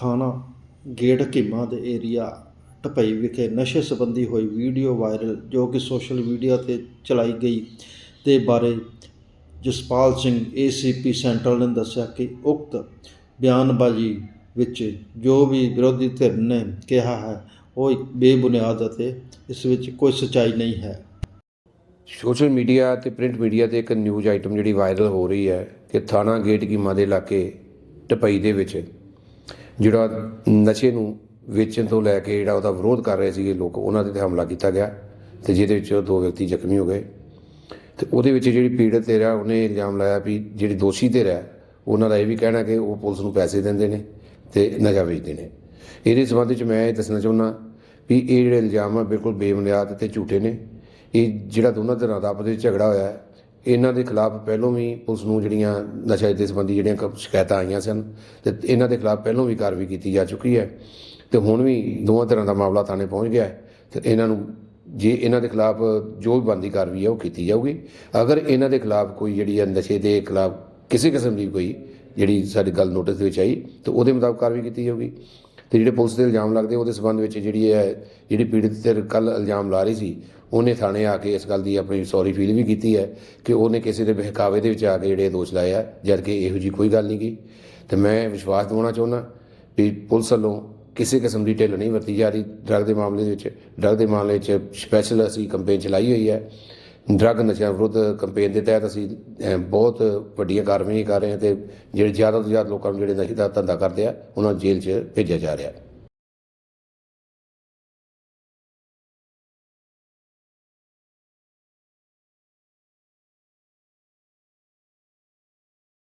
ਥਾਣਾ ਗੇਟ ਹਕੀਮਾਂ ਦੇ ਏਰੀਆ ਢਪਈ ਵਿਖੇ ਨਸ਼ੇ ਸੰਬੰਧੀ ਹੋਈ ਵੀਡੀਓ ਵਾਇਰਲ ਜੋ ਕਿ ਸੋਸ਼ਲ ਮੀਡੀਆ ਤੇ ਚਲਾਈ ਗਈ ਦੇ ਬਾਰੇ ਜਸਪਾਲ ਸਿੰਘ ਏਸੀਪੀ ਸੈਂਟਰਲ ਨੇ ਦੱਸਿਆ ਕਿ ਉਕਤ ਬਿਆਨਬਾਜ਼ੀ ਵਿੱਚ ਜੋ ਵੀ ਵਿਰੋਧੀ ਧਿਰ ਨੇ ਕਿਹਾ ਹੈ, ਉਹ ਇੱਕ ਬੇਬੁਨਿਆਦ ਅਤੇ ਇਸ ਵਿੱਚ ਕੋਈ ਸੱਚਾਈ ਨਹੀਂ ਹੈ। ਸੋਸ਼ਲ ਮੀਡੀਆ ਤੇ ਪ੍ਰਿੰਟ ਮੀਡੀਆ ਤੇ ਇੱਕ ਨਿਊਜ਼ ਆਈਟਮ ਜਿਹੜੀ ਵਾਇਰਲ ਹੋ ਰਹੀ ਹੈ ਕਿ ਥਾਣਾ ਗੇਟ ਕੀਮਾ ਦੇ ਇਲਾਕੇ ਟਪਈ ਦੇ ਵਿੱਚ ਜਿਹੜਾ ਨਸ਼ੇ ਨੂੰ ਵੇਚਣ ਤੋਂ ਲੈ ਕੇ ਜਿਹੜਾ ਉਹਦਾ ਵਿਰੋਧ ਕਰ ਰਹੇ ਸੀਗੇ ਲੋਕ, ਉਹਨਾਂ ਦੇ ਤੇ ਹਮਲਾ ਕੀਤਾ ਗਿਆ ਤੇ ਜਿਹਦੇ ਵਿੱਚ ਦੋ ਵਿਅਕਤੀ ਜ਼ਖਮੀ ਹੋ ਗਏ। ਤੇ ਉਹਦੇ ਵਿੱਚ ਜਿਹੜੀ ਪੀੜਤ ਤੇ ਰਿਹਾ, ਉਹਨੇ ਇਲਜ਼ਾਮ ਲਾਇਆ ਵੀ ਜਿਹੜੀ ਦੋਸ਼ੀ ਤੇ ਰਿਹਾ, ਉਹਨਾਂ ਦਾ ਇਹ ਵੀ ਕਹਿਣਾ ਕਿ ਉਹ ਪੁਲਿਸ ਨੂੰ ਪੈਸੇ ਦਿੰਦੇ ਨੇ ਤੇ ਨਸ਼ਾ ਵੇਚਦੇ ਨੇ। ਇਹਦੇ ਸੰਬੰਧ ਵਿੱਚ ਮੈਂ ਇਹ ਦੱਸਣਾ ਚਾਹੁੰਦਾ ਵੀ ਇਹ ਜਿਹੜੇ ਇਲਜ਼ਾਮ ਆ ਬਿਲਕੁਲ ਬੇਬੁਨਿਆਦ ਤੇ ਝੂਠੇ ਨੇ। ਇਹ ਜਿਹੜਾ ਦੋਨਾਂ ਧਿਰਾਂ ਦਾ ਆਪਸ ਵਿੱਚ ਝਗੜਾ ਹੋਇਆ ਹੈ ਇਹਨਾਂ ਦੇ ਖਿਲਾਫ ਪਹਿਲਾਂ ਵੀ ਪੁਲਿਸ ਨੂੰ ਜਿਹੜੀਆਂ ਨਸ਼ਾ ਦੇ ਸੰਬੰਧੀ ਜਿਹੜੀਆਂ ਕ- ਸ਼ਿਕਾਇਤਾਂ ਆਈਆਂ ਸਨ ਤੇ ਇਹਨਾਂ ਦੇ ਖਿਲਾਫ ਪਹਿਲਾਂ ਵੀ ਕਾਰਵਾਈ ਕੀਤੀ ਜਾ ਚੁੱਕੀ ਹੈ ਤੇ ਹੁਣ ਵੀ ਦੋਵਾਂ ਤਰ੍ਹਾਂ ਦਾ ਮਾਮਲਾ ਥਾਣੇ ਪਹੁੰਚ ਗਿਆ ਹੈ ਤੇ ਇਹਨਾਂ ਨੂੰ ਜੇ ਇਹਨਾਂ ਦੇ ਖਿਲਾਫ ਜੋ ਵੀ ਬਣਦੀ ਕਾਰਵਾਈ ਹੈ ਉਹ ਕੀਤੀ ਜਾਊਗੀ। ਅਗਰ ਇਹਨਾਂ ਦੇ ਖਿਲਾਫ ਕੋਈ ਜਿਹੜੀ ਹੈ ਨਸ਼ੇ ਦੇ ਖਿਲਾਫ ਕਿਸੇ ਕਿਸਮ ਦੀ ਕੋਈ ਜਿਹੜੀ ਸਾਡੀ ਗੱਲ ਨੋਟਿਸ ਦੇ ਵਿੱਚ ਆਈ, ਤੇ ਉਹਦੇ ਮੁਤਾਬਕ ਕਾਰਵਾਈ ਕੀਤੀ ਜਾਊਗੀ। ਤੇ ਜਿਹੜੇ ਪੁਲਿਸ ਦੇ ਇਲਜ਼ਾਮ ਲੱਗਦੇ, ਉਹਦੇ ਸਬੰਧ ਵਿੱਚ ਜਿਹੜੀ ਹੈ ਜਿਹੜੀ ਪੀੜਤ ਤੇ ਕੱਲ ਇਲਜ਼ਾਮ ਲਾ ਰਹੀ ਸੀ, ਉਹਨੇ ਥਾਣੇ ਆ ਕੇ ਇਸ ਗੱਲ ਦੀ ਆਪਣੀ ਸੌਰੀ ਫੀਲ ਵੀ ਕੀਤੀ ਹੈ ਕਿ ਉਹਨੇ ਕਿਸੇ ਦੇ ਬਹਿਕਾਵੇ ਦੇ ਵਿੱਚ ਆ ਕੇ ਜਿਹੜੇ ਦੋਸ਼ ਲਾਇਆ ਆ, ਜਦ ਕਿ ਇਹੋ ਜੀ ਕੋਈ ਗੱਲ ਨਹੀਂ ਗਈ। ਤੇ ਮੈਂ ਵਿਸ਼ਵਾਸ ਦਿਵਾਉਣਾ ਚਾਹੁੰਦਾ ਵੀ ਪੁਲਿਸ ਵੱਲੋਂ ਕਿਸੇ ਕਿਸਮ ਦੀ ਢਿੱਲ ਨਹੀਂ ਵਰਤੀ ਜਾ ਰਹੀ। ਡਰੱਗ ਦੇ ਮਾਮਲੇ ਦੇ ਵਿੱਚ, ਡਰੱਗ ਦੇ ਮਾਮਲੇ 'ਚ ਸਪੈਸ਼ਲ ਅਸੀਂ ਕੰਪੇਨ ਚਲਾਈ ਹੋਈ ਹੈ। ਡਰੱਗ ਨਸ਼ਿਆਂ ਵਿਰੁੱਧ ਕੰਪੇਨ ਦੇ ਤਹਿਤ ਅਸੀਂ ਬਹੁਤ ਵੱਡੀਆਂ ਕਾਰਵਾਈਆਂ ਕਰ ਰਹੇ ਹਾਂ ਤੇ ਜਿਹੜੇ ਜ਼ਿਆਦਾ ਤੋਂ ਜ਼ਿਆਦਾ ਲੋਕਾਂ ਨੂੰ ਜਿਹੜੇ ਨਸ਼ੇ ਦਾ ਧੰਦਾ ਕਰਦੇ ਆ, ਉਹਨਾਂ ਨੂੰ ਜੇਲ੍ਹ 'ਚ ਭੇਜਿਆ ਜਾ ਰਿਹਾ।